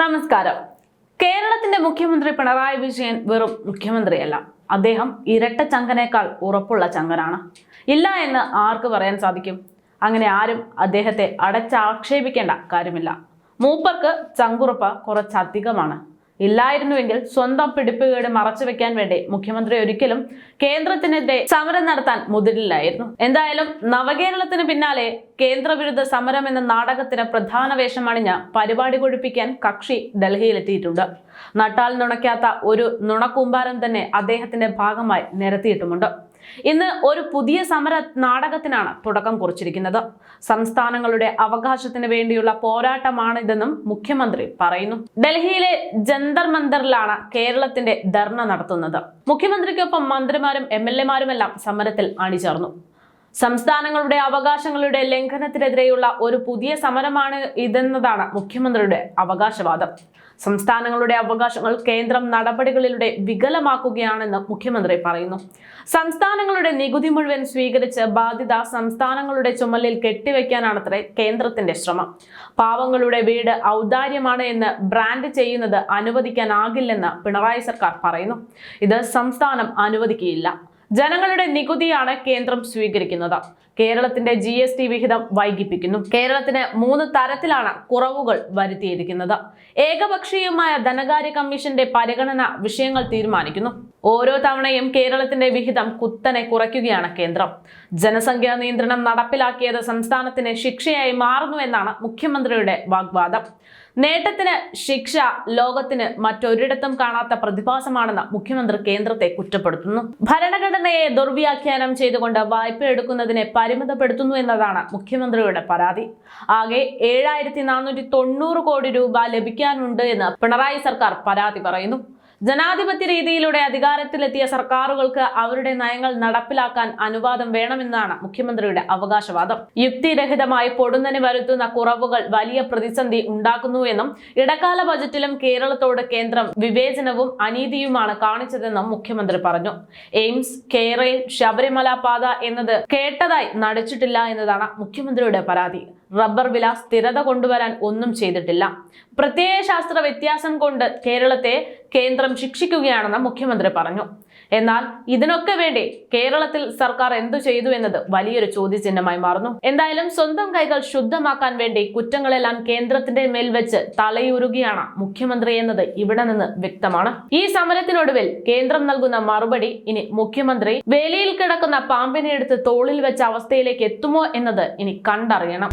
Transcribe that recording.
നമസ്കാരം. കേരളത്തിന്റെ മുഖ്യമന്ത്രി പിണറായി വിജയൻ വെറും മുഖ്യമന്ത്രിയല്ല. അദ്ദേഹം ഇരട്ട ചങ്കനേക്കാൾ ഉറപ്പുള്ള ചങ്കനാണ്. ഇല്ല എന്ന് ആർക്ക് പറയാൻ സാധിക്കും? അങ്ങനെ ആരും അദ്ദേഹത്തെ അടച്ചാക്ഷേപിക്കേണ്ട കാര്യമില്ല. മൂപ്പർക്ക് ചങ്കുറപ്പ് കുറച്ചധികമാണ്. ഇല്ലായിരുന്നുവെങ്കിൽ സ്വന്തം പിടിപ്പുകേട് മറച്ചു വെക്കാൻ വേണ്ടി മുഖ്യമന്ത്രി ഒരിക്കലും കേന്ദ്രത്തിനെതിരെ സമരം നടത്താൻ മുതിരില്ലായിരുന്നു. എന്തായാലും നവകേരളത്തിന് പിന്നാലെ കേന്ദ്രവിരുദ്ധ സമരം എന്ന നാടകത്തിന് പ്രധാന വേഷമണിഞ്ഞ പരിപാടി കൊഴിപ്പിക്കാൻ കക്ഷി ഡൽഹിയിലെത്തിയിട്ടുണ്ട്. നട്ടാൽ നുണയ്ക്കാത്ത ഒരു നുണക്കൂമ്പാരം തന്നെ അദ്ദേഹത്തിന്റെ ഭാഗമായി നിരത്തിയിട്ടുമുണ്ട്. ഇന്ന് ഒരു പുതിയ സമര നാടകത്തിനാണ് തുടക്കം കുറിച്ചിരിക്കുന്നത്. സംസ്ഥാനങ്ങളുടെ അവകാശത്തിന് വേണ്ടിയുള്ള പോരാട്ടമാണിതെന്നും മുഖ്യമന്ത്രി പറയുന്നു. ഡൽഹിയിലെ ജന്തർ മന്ദറിലാണ് കേരളത്തിന്റെ ധർണ നടത്തുന്നത്. മുഖ്യമന്ത്രിക്കൊപ്പം മന്ത്രിമാരും എം എൽ എമാരുമെല്ലാം സമരത്തിൽ അണിചേർന്നു. സംസ്ഥാനങ്ങളുടെ അവകാശങ്ങളുടെ ലംഘനത്തിനെതിരെയുള്ള ഒരു പുതിയ സമരമാണ് ഇതെന്നതാണ് മുഖ്യമന്ത്രിയുടെ അവകാശവാദം. സംസ്ഥാനങ്ങളുടെ അവകാശങ്ങൾ കേന്ദ്രം നടപടികളിലൂടെ വികലമാക്കുകയാണെന്ന് മുഖ്യമന്ത്രി പറയുന്നു. സംസ്ഥാനങ്ങളുടെ നികുതി മുഴുവൻ സ്വീകരിച്ച് ബാധ്യത സംസ്ഥാനങ്ങളുടെ ചുമലിൽ കെട്ടിവെക്കാനാണത്രേ കേന്ദ്രത്തിന്റെ ശ്രമം. പാവങ്ങളുടെ വീട് ഔദാര്യമാണ് എന്ന് ബ്രാൻഡ് ചെയ്യുന്നത് അനുവദിക്കാനാകില്ലെന്ന് പിണറായി സർക്കാർ പറയുന്നു. ഇത് സംസ്ഥാനം അനുവദിക്കുകയില്ല. ജനങ്ങളുടെ നികുതിയാണ് കേന്ദ്രം സ്വീകരിക്കുന്നത്. കേരളത്തിന്റെ ജി എസ് ടി വിഹിതം വൈകിപ്പിക്കുന്നു. കേരളത്തിന് മൂന്ന് തരത്തിലാണ് കുറവുകൾ വരുത്തിയിരിക്കുന്നത്. ഏകപക്ഷീയമായ ധനകാര്യ കമ്മീഷന്റെ പരിഗണന വിഷയങ്ങൾ തീരുമാനിക്കുന്നു. ഓരോ തവണയും കേരളത്തിന്റെ വിഹിതം കുത്തനെ കുറയ്ക്കുകയാണ് കേന്ദ്രം. ജനസംഖ്യാ നിയന്ത്രണം നടപ്പിലാക്കിയത് സംസ്ഥാനത്തിന് ശിക്ഷയായി മാറുന്നു എന്നാണ് മുഖ്യമന്ത്രിയുടെ വാഗ്വാദം. നേട്ടത്തിന് ശിക്ഷ ലോകത്തിന് മറ്റൊരിടത്തും കാണാത്ത പ്രതിഭാസമാണെന്ന് മുഖ്യമന്ത്രി കേന്ദ്രത്തെ കുറ്റപ്പെടുത്തുന്നു. ഭരണഘടനയെ ദുർവ്യാഖ്യാനം ചെയ്തുകൊണ്ട് വായ്പ എടുക്കുന്നതിനെ പരിമിതപ്പെടുത്തുന്നു എന്നതാണ് മുഖ്യമന്ത്രിയുടെ പരാതി. ആകെ ഏഴായിരത്തി കോടി രൂപ ലഭിക്കാനുണ്ട് എന്ന് പിണറായി സർക്കാർ പരാതി പറയുന്നു. ജനാധിപത്യ രീതിയിലൂടെ അധികാരത്തിലെത്തിയ സർക്കാരുകൾക്ക് അവരുടെ നയങ്ങൾ നടപ്പിലാക്കാൻ അനുവാദം വേണമെന്നാണ് മുഖ്യമന്ത്രിയുടെ അവകാശവാദം. യുക്തിരഹിതമായി പൊടുന്നനെ വരുത്തുന്ന കുറവുകൾ വലിയ പ്രതിസന്ധി ഉണ്ടാക്കുന്നുവെന്നും ഇടക്കാല ബജറ്റിലും കേരളത്തോട് കേന്ദ്രം വിവേചനവും അനീതിയുമാണ് കാണിച്ചതെന്നും മുഖ്യമന്ത്രി പറഞ്ഞു. എയിംസ് കേരയിൽ ശബരിമല പാത എന്നത് കേട്ടതായി നടിച്ചിട്ടില്ല എന്നതാണ് മുഖ്യമന്ത്രിയുടെ പരാതി. റബ്ബർ വില സ്ഥിരത കൊണ്ടുവരാൻ ഒന്നും ചെയ്തിട്ടില്ല. പ്രത്യയശാസ്ത്ര വ്യത്യാസം കൊണ്ട് കേരളത്തെ കേന്ദ്രം ശിക്ഷിക്കുകയാണെന്ന് മുഖ്യമന്ത്രി പറഞ്ഞു. എന്നാൽ ഇതിനൊക്കെ വേണ്ടി കേരളത്തിൽ സർക്കാർ എന്തു ചെയ്തു എന്നത് വലിയൊരു ചോദ്യചിഹ്നമായി മാറുന്നു. എന്തായാലും സ്വന്തം കൈകൾ ശുദ്ധമാക്കാൻ വേണ്ടി കുറ്റങ്ങളെല്ലാം കേന്ദ്രത്തിന്റെ മേൽ വെച്ച് തലയുരുകയാണ് മുഖ്യമന്ത്രി എന്നത് ഇവിടെ നിന്ന് വ്യക്തമാണ്. ഈ സമരത്തിനൊടുവിൽ കേന്ദ്രം നൽകുന്ന മറുപടി ഇനി മുഖ്യമന്ത്രി വേലിയിൽ കിടക്കുന്ന പാമ്പിനെ എടുത്ത് തോളിൽ വെച്ച അവസ്ഥയിലേക്ക് എത്തുമോ എന്നത് ഇനി കണ്ടറിയണം.